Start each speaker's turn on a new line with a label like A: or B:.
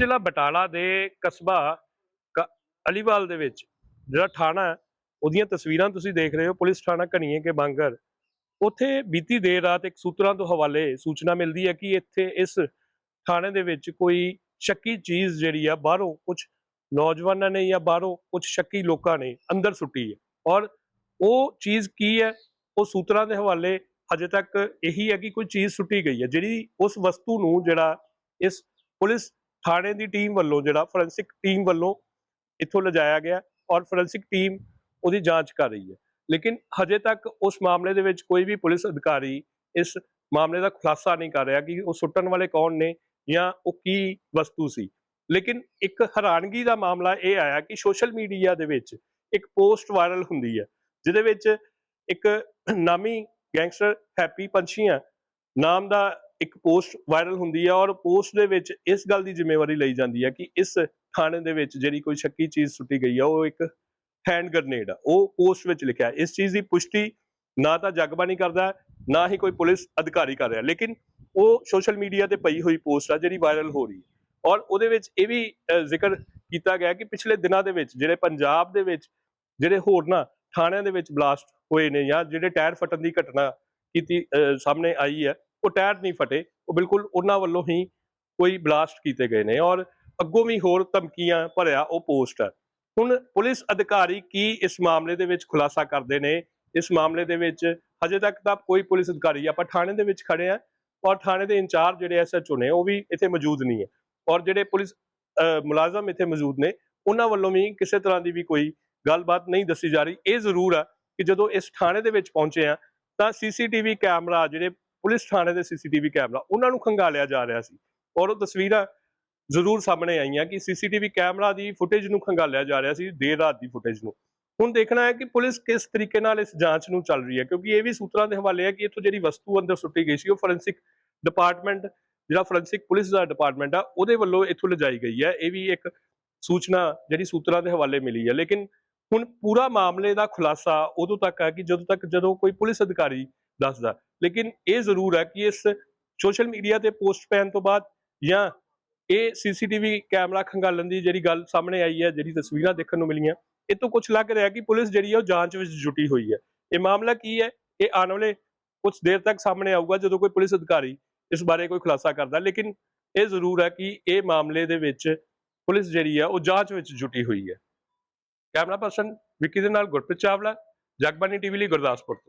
A: ਜ਼ਿਲ੍ਹਾ ਬਟਾਲਾ ਦੇ ਕਸਬਾ ਕ- ਅਲੀਵਾਲ ਦੇ ਵਿੱਚ ਜਿਹੜਾ ਥਾਣਾ ਉਹਦੀਆਂ ਤਸਵੀਰਾਂ ਤੁਸੀਂ ਦੇਖ ਰਹੇ ਹੋ, ਪੁਲਿਸ ਥਾਣਾ ਕਨੀਏ ਕੇ ਬਾਂਗਰ। ਉੱਥੇ ਬੀਤੀ ਦੇਰ ਰਾਤ ਇੱਕ ਸੂਤਰਾਂ ਤੋਂ ਹਵਾਲੇ ਸੂਚਨਾ ਮਿਲਦੀ ਹੈ ਕਿ ਇੱਥੇ ਇਸ ਥਾਣੇ ਦੇ ਵਿੱਚ ਕੋਈ ਸ਼ੱਕੀ ਚੀਜ਼ ਜਿਹੜੀ ਆ, ਬਾਹਰੋਂ ਕੁਝ ਨੌਜਵਾਨਾਂ ਨੇ ਜਾਂ ਬਾਹਰੋਂ ਕੁਝ ਸ਼ੱਕੀ ਲੋਕਾਂ ਨੇ ਅੰਦਰ ਸੁੱਟੀ ਹੈ। ਔਰ ਉਹ ਚੀਜ਼ ਕੀ ਹੈ, ਉਹ ਸੂਤਰਾਂ ਦੇ ਹਵਾਲੇ ਹਜੇ ਤੱਕ ਇਹੀ ਹੈ ਕਿ ਕੋਈ ਚੀਜ਼ ਸੁੱਟੀ ਗਈ ਹੈ, ਜਿਹੜੀ ਉਸ ਵਸਤੂ ਨੂੰ ਜਿਹੜਾ ਇਸ ਪੁਲਿਸ ਥਾਣੇ ਦੀ ਟੀਮ ਵੱਲੋਂ ਜਿਹੜਾ ਫੋਰੈਂਸਿਕ ਟੀਮ ਵੱਲੋਂ ਇੱਥੋਂ ਲਿਜਾਇਆ ਗਿਆ ਔਰ ਫੋਰੈਂਸਿਕ ਟੀਮ ਉਹਦੀ ਜਾਂਚ ਕਰ ਰਹੀ ਹੈ। ਲੇਕਿਨ ਹਜੇ ਤੱਕ ਉਸ ਮਾਮਲੇ ਦੇ ਵਿੱਚ ਕੋਈ ਵੀ ਪੁਲਿਸ ਅਧਿਕਾਰੀ ਇਸ ਮਾਮਲੇ ਦਾ ਖੁਲਾਸਾ ਨਹੀਂ ਕਰ ਰਿਹਾ ਕਿ ਉਹ ਸੁੱਟਣ ਵਾਲੇ ਕੌਣ ਨੇ ਜਾਂ ਉਹ ਕੀ ਵਸਤੂ ਸੀ। ਲੇਕਿਨ ਇੱਕ ਹੈਰਾਨਗੀ ਦਾ ਮਾਮਲਾ ਇਹ ਆਇਆ ਕਿ ਸੋਸ਼ਲ ਮੀਡੀਆ ਦੇ ਵਿੱਚ ਇੱਕ ਪੋਸਟ ਵਾਇਰਲ ਹੁੰਦੀ ਹੈ, ਜਿਹਦੇ ਵਿੱਚ ਇੱਕ ਨਾਮੀ ਗੈਂਗਸਟਰ ਹੈਪੀ ਪੰਛੀਆਂ ਨਾਮ ਦਾ ਇੱਕ ਪੋਸਟ ਵਾਇਰਲ ਹੁੰਦੀ ਹੈ ਔਰ ਪੋਸਟ ਦੇ ਵਿੱਚ ਇਸ ਗੱਲ ਦੀ ਜ਼ਿੰਮੇਵਾਰੀ ਲਈ ਜਾਂਦੀ ਹੈ ਕਿ ਇਸ ਥਾਣੇ ਦੇ ਵਿੱਚ ਜਿਹੜੀ ਕੋਈ ਸ਼ੱਕੀ ਚੀਜ਼ ਸੁੱਟੀ ਗਈ ਹੈ ਉਹ ਇੱਕ ਹੈਂਡ ਗ੍ਰਨੇਡ ਆ, ਉਹ ਪੋਸਟ ਵਿੱਚ ਲਿਖਿਆ ਇਸ ਚੀਜ਼ ਦੀ ਪੁਸ਼ਟੀ ਨਾ ਤਾਂ ਜਗਬਾਣੀ ਕਰਦਾ, ਨਾ ਹੀ ਕੋਈ ਪੁਲਿਸ ਅਧਿਕਾਰੀ ਕਰ ਰਿਹਾ। ਲੇਕਿਨ ਉਹ ਸੋਸ਼ਲ ਮੀਡੀਆ ਤੇ ਪਈ ਹੋਈ ਪੋਸਟ ਆ ਜਿਹੜੀ ਵਾਇਰਲ ਹੋ ਰਹੀ ਹੈ ਔਰ ਉਹਦੇ ਵਿੱਚ ਇਹ ਵੀ ਜ਼ਿਕਰ ਕੀਤਾ ਗਿਆ ਕਿ ਪਿਛਲੇ ਦਿਨਾਂ ਦੇ ਵਿੱਚ ਜਿਹੜੇ ਪੰਜਾਬ ਦੇ ਵਿੱਚ ਜਿਹੜੇ ਹੋਰਨਾਂ ਥਾਣਿਆਂ ਦੇ ਵਿੱਚ ਬਲਾਸਟ ਹੋਏ ਨੇ ਜਾਂ ਜਿਹੜੇ ਟਾਇਰ ਫਟਣ ਦੀ ਘਟਨਾ ਕੀਤੀ ਸਾਹਮਣੇ ਆਈ ਹੈ ਉਹ ਟਾਇਰ ਨਹੀਂ ਫਟੇ ਉਹ ਬਿਲਕੁਲ ਉਹਨਾਂ ਵੱਲੋਂ ਹੀ ਕੋਈ ਬਲਾਸਟ ਕੀਤੇ ਗਏ ਨੇ ਔਰ ਅੱਗੋਂ ਵੀ ਹੋਰ ਧਮਕੀਆਂ ਭਰਿਆ ਉਹ ਪੋਸਟ ਹੈ। ਹੁਣ ਪੁਲਿਸ ਅਧਿਕਾਰੀ ਕੀ ਇਸ ਮਾਮਲੇ ਦੇ ਵਿੱਚ ਖੁਲਾਸਾ ਕਰਦੇ ਨੇ? ਇਸ ਮਾਮਲੇ ਦੇ ਵਿੱਚ ਹਜੇ ਤੱਕ ਤਾਂ ਕੋਈ ਪੁਲਿਸ ਅਧਿਕਾਰੀ ਆਪਾਂ ਥਾਣੇ ਦੇ ਵਿੱਚ ਖੜੇ ਆ ਔਰ ਥਾਣੇ ਦੇ ਇੰਚਾਰਜ ਜਿਹੜੇ ਐਸਐਚਓ ਨੇ ਉਹ ਵੀ ਇੱਥੇ ਮੌਜੂਦ ਨਹੀਂ ਹੈ ਔਰ ਜਿਹੜੇ ਪੁਲਿਸ ਅਹ, ਮੁਲਾਜ਼ਮ ਇੱਥੇ ਮੌਜੂਦ ਨੇ ਉਹਨਾਂ ਵੱਲੋਂ ਵੀ ਕਿਸੇ ਤਰ੍ਹਾਂ ਦੀ ਵੀ ਕੋਈ ਗੱਲਬਾਤ ਨਹੀਂ ਦੱਸੀ ਜਾ ਰਹੀ। ਇਹ ਜ਼ਰੂਰ ਆ ਕਿ ਜਦੋਂ ਇਸ ਥਾਣੇ ਦੇ ਵਿੱਚ ਪਹੁੰਚੇ ਆ ਤਾਂ ਸੀਸੀਟੀਵੀ ਕੈਮਰਾ ਜਿਹੜੇ ਪੁਲਿਸ ਥਾਣੇ ਦੇ ਸੀਸੀਟੀਵੀ ਕੈਮਰਾ, ਉਹਨਾਂ ਨੂੰ ਖੰਗਾਲਿਆ ਜਾ ਰਿਹਾ ਸੀ। ਔਰ ਉਹ ਤਸਵੀਰਾਂ ਜ਼ਰੂਰ ਸਾਹਮਣੇ ਆਈਆਂ ਕਿ ਸੀਸੀਟੀਵੀ ਕੈਮਰਾ ਦੀ ਫੁਟੇਜ ਨੂੰ ਖੰਗਾਲਿਆ ਜਾ ਰਿਹਾ ਸੀ, ਦੇਰ ਰਾਤ ਦੀ ਫੁਟੇਜ ਨੂੰ। ਹੁਣ ਦੇਖਣਾ ਹੈ ਕਿ ਪੁਲਿਸ ਕਿਸ ਤਰੀਕੇ ਨਾਲ ਇਸ ਜਾਂਚ ਨੂੰ ਚੱਲ ਰਹੀ ਹੈ, ਕਿਉਂਕਿ ਇਹ ਵੀ ਸੂਤਰਾਂ ਦੇ ਹਵਾਲੇ ਹੈ ਕਿ ਇੱਥੋਂ ਜਿਹੜੀ ਵਸਤੂ ਅੰਦਰ ਸੁੱਟੀ ਗਈ ਸੀ, ਉਹ ਫੋਰੈਂਸਿਕ ਡਿਪਾਰਟਮੈਂਟ, ਜਿਹੜਾ ਫੋਰੈਂਸਿਕ ਪੁਲਿਸ ਦਾ ਡਿਪਾਰਟਮੈਂਟ ਆ, ਉਹਦੇ ਵੱਲੋਂ ਇੱਥੋਂ ਲਿਜਾਈ ਗਈ ਹੈ। ਇਹ ਵੀ ਇੱਕ ਸੂਚਨਾ ਜਿਹੜੀ ਸੂਤਰਾਂ ਦੇ ਹਵਾਲੇ ਮਿਲੀ ਹੈ। ਲੇਕਿਨ ਹੁਣ ਪੂਰਾ ਮਾਮਲੇ ਦਾ ਖੁਲਾਸਾ ਉਦੋਂ ਤੱਕ ਹੈ ਕਿ ਜਦੋਂ ਤੱਕ ਜਦੋਂ ਕੋਈ ਪੁਲਿਸ ਅਧਿਕਾਰੀ ਦੱਸਦਾ। ਲੇਕਿਨ ਇਹ ਜ਼ਰੂਰ ਹੈ ਕਿ ਇਸ ਸੋਸ਼ਲ ਮੀਡੀਆ ਤੇ ਪੋਸਟ ਪੈਣ ਤੋਂ ਬਾਅਦ ਜਾਂ ਇਹ ਸੀਸੀਟੀਵੀ ਕੈਮਰਾ ਖੰਗਾਲਣ ਦੀ ਜਿਹੜੀ ਗੱਲ ਸਾਹਮਣੇ ਆਈ ਹੈ, ਜਿਹੜੀ ਤਸਵੀਰਾਂ ਦੇਖਣ ਨੂੰ ਮਿਲੀਆਂ, ਇਹ ਤੋਂ ਕੁਝ ਲੱਗ ਰਿਹਾ ਕਿ ਪੁਲਿਸ ਜਿਹੜੀ ਹੈ ਉਹ ਜਾਂਚ ਵਿੱਚ ਜੁਟੀ ਹੋਈ ਹੈ। ਇਹ ਮਾਮਲਾ ਕੀ ਹੈ? ਇਹ ਆਉਣ ਵਾਲੇ ਕੁਝ ਦੇਰ ਤੱਕ ਸਾਹਮਣੇ ਆਊਗਾ ਜਦੋਂ ਕੋਈ ਪੁਲਿਸ ਅਧਿਕਾਰੀ ਇਸ ਬਾਰੇ ਕੋਈ ਖੁਲਾਸਾ ਕਰਦਾ। ਲੇਕਿਨ ਇਹ ਜ਼ਰੂਰ ਹੈ ਕਿ ਇਹ ਮਾਮਲੇ ਦੇ ਵਿੱਚ ਪੁਲਿਸ ਜਿਹੜੀ ਹੈ ਉਹ ਜਾਂਚ ਵਿੱਚ ਜੁਟੀ ਹੋਈ ਹੈ। ਕੈਮਰਾ ਪਰਸਨ ਵਿੱਕੀ ਦੇ ਨਾਲ ਗੁਰਪ੍ਰੀਤ ਚਾਵਲਾ ਜਗਬਾਨੀ ਟੀਵੀ ਲਈ ਗੁਰਦਾਸਪੁਰ ਤੋਂ।